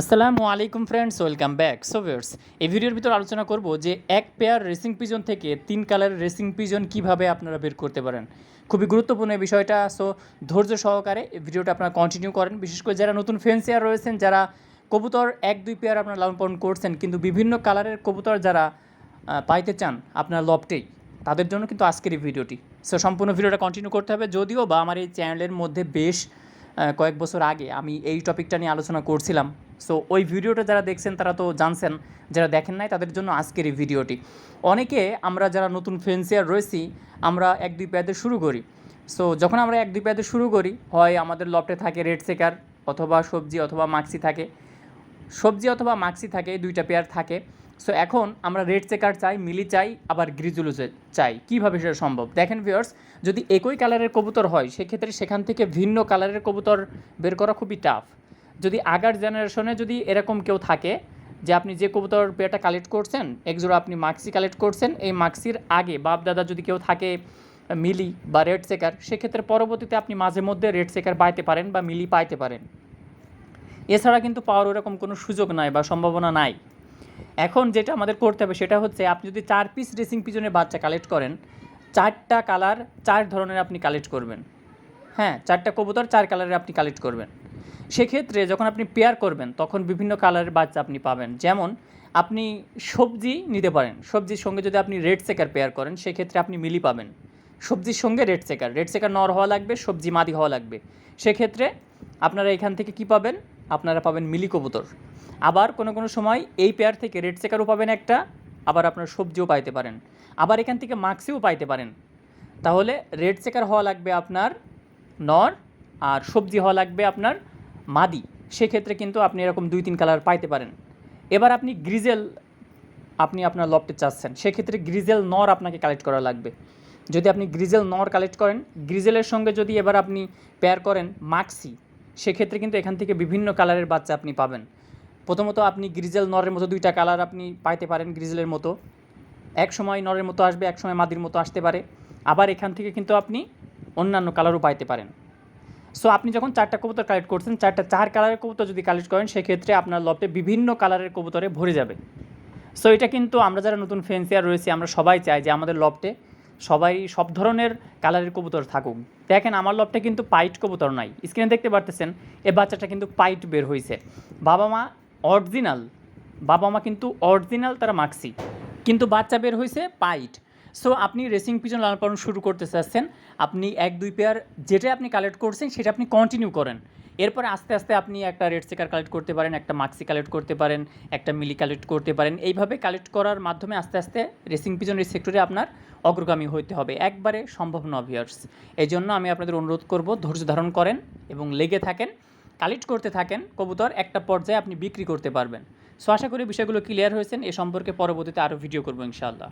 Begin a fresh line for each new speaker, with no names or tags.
আসসালামু আলাইকুম friends welcome back so viewers এই ভিডিওর ভিতর আলোচনা করব যে এক পেয়ার রেসিং পিজন থেকে তিন কালারের রেসিং পিজন কীভাবে আপনারা বের করতে পারেন। খুবই গুরুত্বপূর্ণ এই বিষয়টা সো ধৈর্য সহকারে এই ভিডিওটা আপনারা কন্টিনিউ করেন। বিশেষ করে যারা নতুন ফেন্সিয়ার রয়েছেন, যারা কবুতর এক, দুই পেয়ার আপনারা লালন পালন করছেন, কিন্তু বিভিন্ন কালারের কবুতর যারা পাইতে চান আপনার লপটেই তাদের জন্য কিন্তু আজকের এই ভিডিওটি। সো সম্পূর্ণ ভিডিওটা কন্টিনিউ করতে হবে। যদিও বা আমার এই চ্যানেলের মধ্যে বেশ কয়েক বছর আগে আমি এই টপিকটা নিয়ে আলোচনা করছিলাম সো ওই ভিডিওটা যারা দেখছেন, তারা তো জানছেন, যারা দেখেন নাই, তাদের জন্য আজকের এই ভিডিওটি। অনেকে আমরা যারা নতুন ফেন্সিয়ার রয়েছি, আমরা এক দুই প্যাদে শুরু করি। সো যখন আমরা এক দুই প্যাদে শুরু করি, হয় আমাদের লফটে থাকে রেড সেকার অথবা সবজি অথবা মাক্সি থাকে। সবজি অথবা মাক্সি থাকে দুইটা পেয়ার থাকে। সো এখন আমরা রেড চেকার চাই, মিলি চাই, আবার গ্রিজুলু চাই। কীভাবে সেটা সম্ভব? দেখেন ভিউয়ার্স যদি একই কালারের কবুতর হয়, সেক্ষেত্রে সেখান থেকে ভিন্ন কালারের কবুতর বের করা খুবই টাফ যদি আগার জেনারেশনে যদি এরকম কেউ থাকে যে আপনি যে কবুতর পেয়ারটা কালেক্ট করছেন, একজোড়া আপনি মাক্সি কালেক্ট করছেন, এই মাক্সির আগে বাপ দাদা যদি কেউ থাকে, মিলি বা রেড সেকার সেক্ষেত্রে পরবর্তীতে আপনি মাঝে মধ্যে রেড সেকার পাইতে পারেন বা মিলি পাইতে পারেন। এছাড়া কিন্তু পাওয়ার ওরকম কোনো সুযোগ নাই বা সম্ভাবনা নাই। এখন যেটা আমাদের করতে হবে সেটা হচ্ছে আপনি যদি চার পিস রেসিং পিজনের বাচ্চা কালেক্ট করেন, চারটা কালার চার ধরনের আপনি কালেক্ট করবেন। হ্যাঁ চারটা কবুতর চার কালারের আপনি কালেক্ট করবেন। সেক্ষেত্রে যখন আপনি পেয়ার করবেন, তখন বিভিন্ন কালারের বাচ্চা আপনি পাবেন। যেমন, আপনি সবজি নিতে পারেন। সবজির সঙ্গে যদি আপনি রেড সেকার পেয়ার করেন, সেক্ষেত্রে আপনি মিলি পাবেন। সবজির সঙ্গে রেড সেকার রেড সেকার নর হওয়া লাগবে, সবজি মাদি হওয়া লাগবে। সেক্ষেত্রে আপনারা এখান থেকে কি পাবেন? আপনারা পাবেন মিলি কবুতর। আবার কোনো কোনো সময় এই পেয়ার থেকে রেড সেকারও পাবেন একটা, আবার আপনার সবজিও পাইতে পারেন। আবার এখান থেকে মাক্সিও পাইতে পারেন। তাহলে রেড সেকার হওয়া লাগবে আপনার নর, আর সবজি হওয়া লাগবে আপনার মাদি, সেক্ষেত্রে কিন্তু আপনি এরকম দুই, তিন কালার পাইতে পারেন। এবার আপনি গ্রিজেল আপনি আপনার লফটে চাচ্ছেন, সেক্ষেত্রে গ্রিজেল নর আপনাকে কালেক্ট করা লাগবে। যদি আপনি গ্রিজেল নর কালেক্ট করেন গ্রিজেলের সঙ্গে যদি এবার আপনি পেয়ার করেন মাক্সি সেক্ষেত্রে কিন্তু এখান থেকে বিভিন্ন কালারের বাচ্চা আপনি পাবেন। প্রথমত আপনি গ্রিজেল নরের মতো দুইটা কালার আপনি পাইতে পারেন গ্রিজেলের মতো। এক সময় নরের মতো আসবে, এক সময় মাদির মতো আসতে পারে। আবার এখান থেকে কিন্তু আপনি অন্যান্য কালারও পাইতে পারেন। সো আপনি যখন চারটা কবুতর কালেক্ট করছেন, চারটা, চার কালারের কবুতর যদি কালেক্ট করেন, সেক্ষেত্রে আপনার লফটে বিভিন্ন কালারের কবুতরে ভরে যাবে। সো এটা কিন্তু আমরা যারা নতুন ফেন্সিয়ার রয়েছি, আমরা সবাই চাই যে আমাদের লফটে সবাই সব ধরনের কালারের কবুতর থাকুক। দেখেন, আমার লফটে কিন্তু পাইট কবুতর নাই। স্ক্রিনে দেখতে পারতেছেন এ বাচ্চাটা কিন্তু পাইট বের হয়েছে বাবা মা অরিজিনাল বাবা মা কিন্তু অরিজিনাল তারা মাক্সি কিন্তু বাচ্চা বের হয়েছে পাইট সো আপনি রেসিং পিজন লালন পালন শুরু করতে চাচ্ছেন, আপনি এক, দুই পেয়ার যেটা আপনি কালেক্ট করছেন, সেটা আপনি কন্টিনিউ করেন। এরপরে আস্তে আস্তে আপনি একটা রেড সেকার কালেক্ট করতে পারেন, একটা মাক্সি কালেক্ট করতে পারেন, একটা মিলি কালেক্ট করতে পারেন। এইভাবে কালেক্ট করার মাধ্যমে আস্তে আস্তে রেসিং পিজনের সেক্টরে আপনার অগ্রগামী হইতে হবে। একবারে সম্ভব নয় ভিউয়ার্স এই জন্য আমি আপনাদের অনুরোধ করব, ধৈর্য ধারণ করেন এবং লেগে থাকেন কালেক্ট করতে থাকেন, কবুতর একটা পর্যায়ে আপনি বিক্রি করতে পারবেন। সো আশা করি বিষয়গুলো ক্লিয়ার হয়েছেন। এ সম্পর্কে পরবর্তীতে আরও ভিডিও করব, ইনশাআল্লাহ।